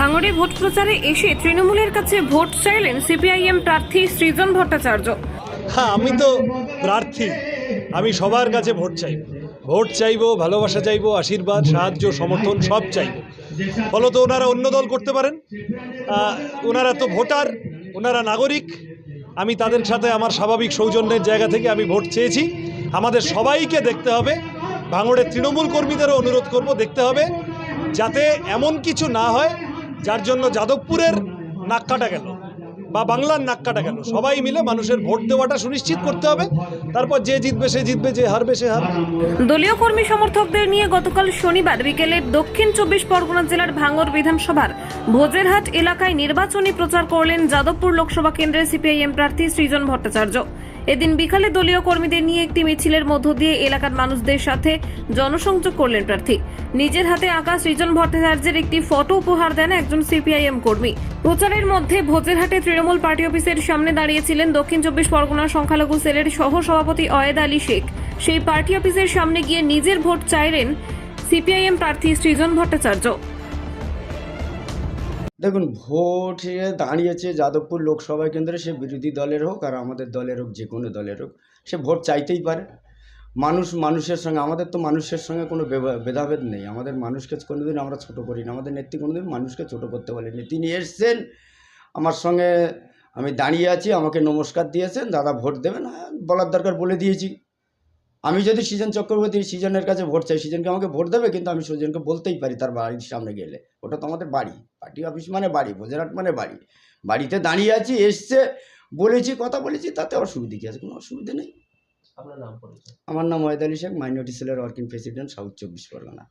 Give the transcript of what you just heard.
ভাঙড়ে ভোট প্রচারে এসে তৃণমূলের কাছে ভোট চাইলেন সিপিআইএম প্রার্থী সৃজন ভট্টাচার্য। হ্যাঁ আমি তো প্রার্থী। আমি সবার কাছে ভোট চাই। ভোট চাইব, ভালোবাসা চাইব, আশীর্বাদ, সাহায্য, সমর্থন সব চাইব। ফলত ওনারা অন্য দল করতে পারেন। ওনারা তো ভোটার, ওনারা নাগরিক। আমি তাদের সাথে আমার স্বাভাবিক সৌজন্যের জায়গা থেকে আমি ভোট চেয়েছি। আমাদের সবাইকে দেখতে হবে। ভাঙড়ের তৃণমূল কর্মীদেরও অনুরোধ করব, দেখতে হবে। যাতে এমন কিছু না হয় যার জন্য যাদবপুরের নাক কাটা গেল বা বাংলার নাক কাটা গেল। সবাই মিলে মানুষের ভোট দেওয়াটা সুনিশ্চিত করতে হবে। তারপর যে জিতবে, সে জিতবে, যে হারবে, সে হারবে। দলীয় কর্মী সমর্থকদের নিয়ে গতকাল শনিবার বিকেলে দক্ষিণ চব্বিশ পরগনা জেলার ভাঙড় বিধানসভার ভোজেরহাট এলাকায় নির্বাচনী প্রচার করলেন যাদবপুর লোকসভা কেন্দ্রের সিপিআইএম প্রার্থী সৃজন ভট্টাচার্য। এদিন বিকালে দলীয় কর্মীদের নিয়ে একটি মিছিলের মধ্য দিয়ে এলাকার মানুষদের সাথে জনসংযোগ করলেন প্রার্থী। নিজের হাতে আঁকা সৃজন ভট্টাচার্যের একটি ফটো উপহার দেন একজন সিপিআইএম কর্মী। প্রচারের মধ্যে ভোজেরহাটে তৃণমূল পার্টি অফিসের সামনে দাঁড়িয়েছিলেন দক্ষিণ চব্বিশ পরগনা সংখ্যালঘু সেলের সহ সভাপতি অয়েদ আলী শেখ। সেই পার্টি অফিসের সামনে গিয়ে নিজের ভোট চাইলেন সিপিআইএম প্রার্থী সৃজন ভট্টাচার্য। দেখুন ভোটে দাঁড়িয়েছে যাদবপুর লোকসভা কেন্দ্রে সে বিরোধী দলের হোক আর আমাদের দলের হোক যে কোনো দলের হোক সে ভোট চাইতেই পারে। মানুষ মানুষের সঙ্গে আমাদের তো মানুষের সঙ্গে কোনো ভেদাভেদ নেই। আমাদের মানুষকে কোনোদিন আমরা ছোট করি না। আমাদের নেত্রী কোনোদিন মানুষকে ছোট করতে বলেনি। তিনি এসছেন আমার সঙ্গে আমি দাঁড়িয়ে আছি আমাকে নমস্কার দিয়েছেন দাদা ভোট দেবেন হ্যাঁ, বলার দরকার বলে দিয়েছি। আমি যদি সৃজন চক্রবর্তী সৃজনের কাছে ভোট চাই সৃজনকে আমাকে ভোট দেবে কিন্তু আমি সৃজনকে বলতেই পারি তার বাড়ির সামনে গেলে। ওটা তো আমাদের বাড়ি। পার্টি অফিস মানে বাড়ি ভোজরাট মানে বাড়ি। বাড়িতে দাঁড়িয়ে আছি এসছে বলেছি কথা বলেছি তাতে অসুবিধে কী আছে? কোনো অসুবিধে নেই। আমার নাম ওয়েদ আলী শেখ মাইনরিটি সেলের ওয়ার্কিং প্রেসিডেন্ট সাউথ চব্বিশ পরগনা।